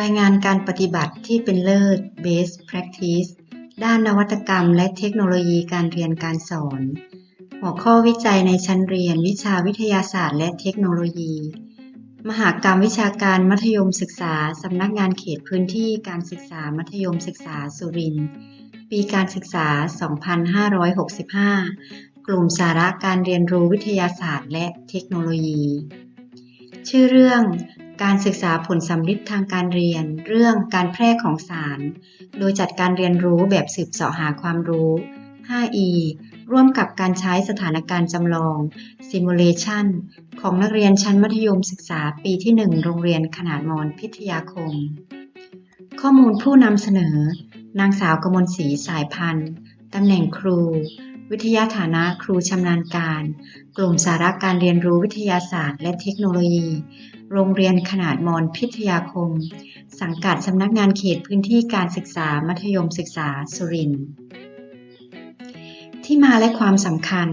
รายงานการปฏิบัติที่เป็นเลิศ Best Practice ด้านนวัตกรรมและเทคโนโลยีการเรียนการสอน หัวข้อวิจัยในชั้นเรียนวิชาวิทยาศาสตร์และเทคโนโลยี มหากรรมวิชาการมัธยมศึกษา สำนักงานเขตพื้นที่การศึกษามัธยมศึกษาสุรินทร์ ปีการศึกษา 2565 กลุ่มสาระการเรียนรู้วิทยาศาสตร์และเทคโนโลยี ชื่อเรื่อง การศึกษาผลสำลิดทางการเรียน เรื่องการแพร่ของสาร โดยจัดการเรียนรู้แบบสืบเสาะหาความรู้ 5E ร่วมกับการใช้สถานการณ์จำลอง Simulation ของนักเรียนชั้นมัธยมศึกษาปีที่ 1 โรงเรียนขนาดมอนพิทยาคม ข้อมูลผู้นำเสนอ นางสาวกมลศรีสายพันธ์ตำแหน่งครู วิทยาฐานะครูชำนาญการ กลุ่มสาระการเรียนรู้วิทยาศาสตร์ และเทคโนโลยี โรงเรียนขนาดมอนพิทยาคม สังกัดสำนักงานเขตพื้นที่การศึกษามัธยมศึกษาสุรินทร์ที่มาและความสำคัญ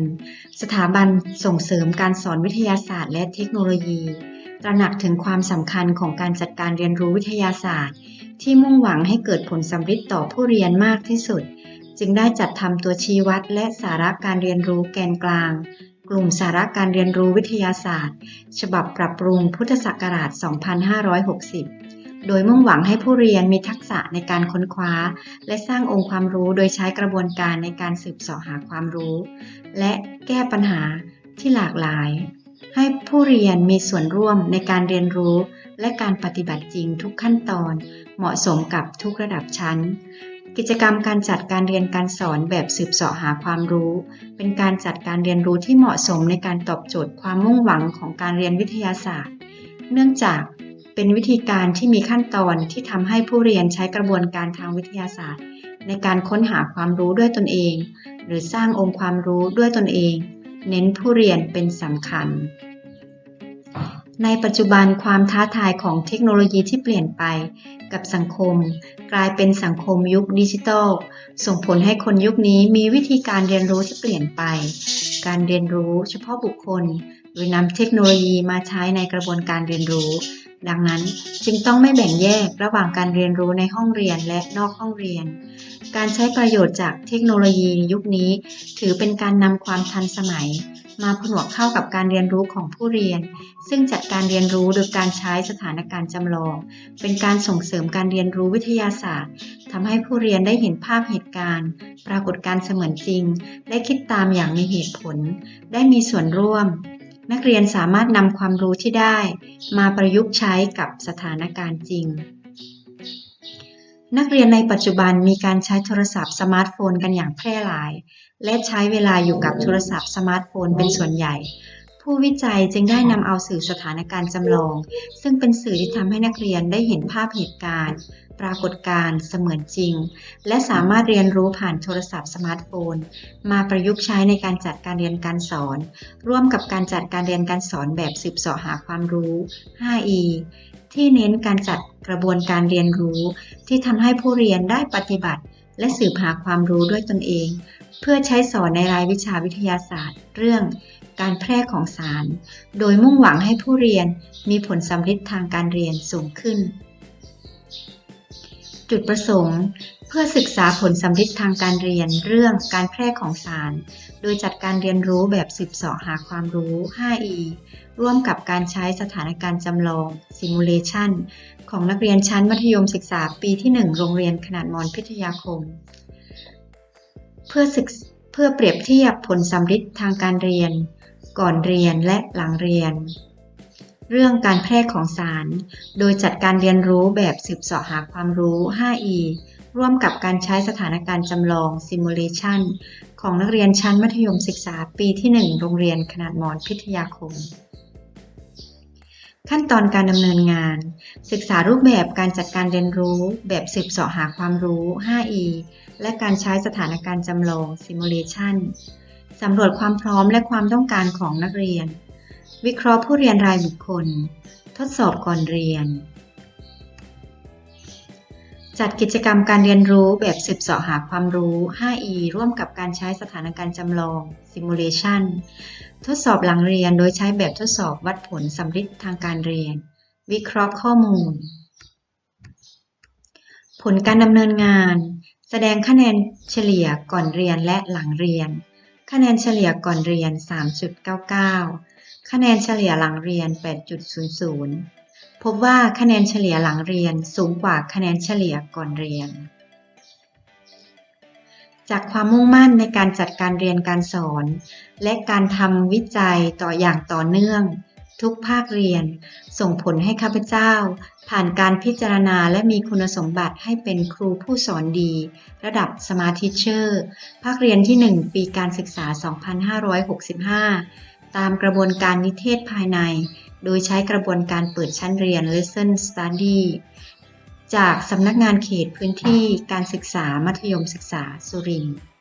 สถาบันส่งเสริมการสอนวิทยาศาสตร์ และเทคโนโลยี ตระหนักถึงความสำคัญของการจัดการเรียนรู้วิทยาศาสตร์ ที่มุ่งหวังให้เกิดผลสำฤทธิ์ต่อผู้เรียนมากที่สุด จึงได้จัดทำตัวชี้วัดและสาระการเรียนรู้แกนกลาง กลุ่มสาระการเรียนรู้วิทยาศาสตร์ ฉบับปรับปรุงพุทธศักราช 2560 โดยมุ่งหวังให้ผู้เรียนมีทักษะในการค้นคว้า และสร้างองค์ความรู้โดยใช้กระบวนการในการสืบเสาะหาความรู้ และแก้ปัญหาที่หลากหลาย ให้ผู้เรียนมีส่วนร่วมในการเรียนรู้ และการปฏิบัติจริงทุกขั้นตอนเหมาะสมกับทุกระดับชั้น กิจกรรมการจัดการเรียนการสอนแบบสืบเสาะหาความรู้ เป็นการจัดการเรียนรู้ที่เหมาะสมในการตอบโจทย์ความมุ่งหวังของการเรียนวิทยาศาสตร์ เนื่องจากเป็นวิธีการที่มีขั้นตอนที่ทำให้ผู้เรียนใช้กระบวนการทางวิทยาศาสตร์ ในการค้นหาความรู้ด้วยตนเอง หรือสร้างองค์ความรู้ด้วยตนเอง เน้นผู้เรียนเป็นสำคัญ ในปัจจุบันความท้าทายของเทคโนโลยีที่เปลี่ยนไป กับสังคม กลายเป็นสังคมยุคดิจิทัล ส่งผลให้คนยุคนี้มีวิธีการเรียนรู้ที่เปลี่ยนไป การเรียนรู้เฉพาะบุคคล โดยนำเทคโนโลยีมาใช้ในกระบวนการเรียนรู้ ดังนั้นจึงต้องไม่แบ่งแยกระหว่างการเรียนรู้ในห้องเรียนและนอกห้องเรียน การใช้ประโยชน์จากเทคโนโลยีในยุคนี้ ถือเป็นการนำความทันสมัย มาผนวกเข้ากับการเรียนรู้ของผู้เรียน ซึ่งจัดการเรียนรู้โดยการใช้สถานการณ์จำลอง เป็นการส่งเสริมการเรียนรู้วิทยาศาสตร์ทำให้ผู้เรียนได้เห็นภาพเหตุการณ์ ปรากฏการณ์เสมือนจริงได้คิดตามอย่างมีเหตุผล ได้มีส่วนร่วม นักเรียนสามารถนำความรู้ที่ได้ มาประยุกต์ใช้กับสถานการณ์จริง นักเรียนในปัจจุบันมีการใช้โทรศัพท์สมาร์ทโฟนกันอย่างแพร่หลาย และใช้เวลาอยู่กับโทรศัพท์สมาร์ทโฟนเป็นส่วนใหญ่ ผู้วิจัยจึงได้นำเอาสื่อสถานการณ์จำลอง ซึ่งเป็นสื่อที่ทำให้นักเรียนได้เห็นภาพเหตุการณ์ ปรากฏการณ์เสมือนจริง และสามารถเรียนรู้ผ่านโทรศัพท์สมาร์ทโฟน มาประยุกต์ใช้ในการจัดการเรียนการสอน ร่วมกับการจัดการเรียนการสอนแบบสืบเสาะหาความรู้ 5E ที่เน้นการจัดกระบวนการเรียนรู้ ที่ทำให้ผู้เรียนได้ปฏิบัติ และสืบหาความรู้ด้วยตนเอง เพื่อใช้สอนในรายวิชาวิทยาศาสตร์ เรื่องการแพร่ของสาร โดยมุ่งหวังให้ผู้เรียนมีผลสำฤทธิ์ทางการเรียนสูงขึ้น จุดประสงค์ เพื่อศึกษาผลสำฤทธิ์ทางการเรียนเรื่องการแพร่ของสาร โดยจัดการเรียนรู้แบบสืบสาะหาความรู้ 5E ร่วมกับการใช้สถานการณ์จำลอง Simulation ของนักเรียนชั้นมัธยมศึกษาปีที่ 1 โรงเรียนขนาดมอนพิทยาคม เพื่อศึกเพื่อเปรียบเทียบผลสำฤทธิ์ทางการเรียน ก่อนเรียนและหลังเรียน เรื่องการแพร่ของสาร โดยจัดการเรียนรู้แบบสืบเสาะหาความรู้ 5E ร่วมกับการใช้สถานการณ์จำลอง Simulation ของนักเรียนชั้นมัธยมศึกษาปีที่ 1 โรงเรียนขนาดมอนพิทยาคม ขั้นตอนการดำเนินงาน ศึกษารูปแบบการจัดการเรียนรู้ แบบสืบเสาะหาความรู้ 5E และการใช้สถานการณ์จำลอง Simulation สำรวจความพร้อมและความต้องการของนักเรียน วิเคราะห์ผู้เรียนรายบุคคล ทดสอบก่อนเรียน จัดกิจกรรมการเรียนรู้แบบสืบเสาะหาความรู้ 5E ร่วมกับการใช้สถานการณ์จำลอง Simulation ทดสอบหลังเรียนโดยใช้แบบทดสอบวัดผลสำฤทธิ์ทางการเรียน วิเคราะห์ข้อมูล ผลการดำเนินงาน แสดงคะแนนเฉลี่ยก่อนเรียนและหลังเรียน คะแนนเฉลี่ยก่อนเรียน 3.99 คะแนนเฉลี่ยหลังเรียน 8.00 พบว่าคะแนนเฉลี่ยหลังเรียนสูงกว่าคะแนนเฉลี่ยก่อนเรียน จากความมุ่งมั่นในการจัดการเรียนการสอน และการทำวิจัยต่ออย่างต่อเนื่อง ทุกภาคเรียน ส่งผลให้ข้าพเจ้า ผ่านการพิจารณาและมีคุณสมบัติให้เป็นครูผู้สอนดี ระดับสมาร์ททิเชอร์ ภาคเรียนที่ 1 ปีการศึกษา 2565 ตามกระบวนการนิเทศภายใน โดยใช้กระบวนการเปิดชั้นเรียน Lesson Study จากสำนักงานเขตพื้นที่การศึกษามัธยมศึกษาสุรินทร์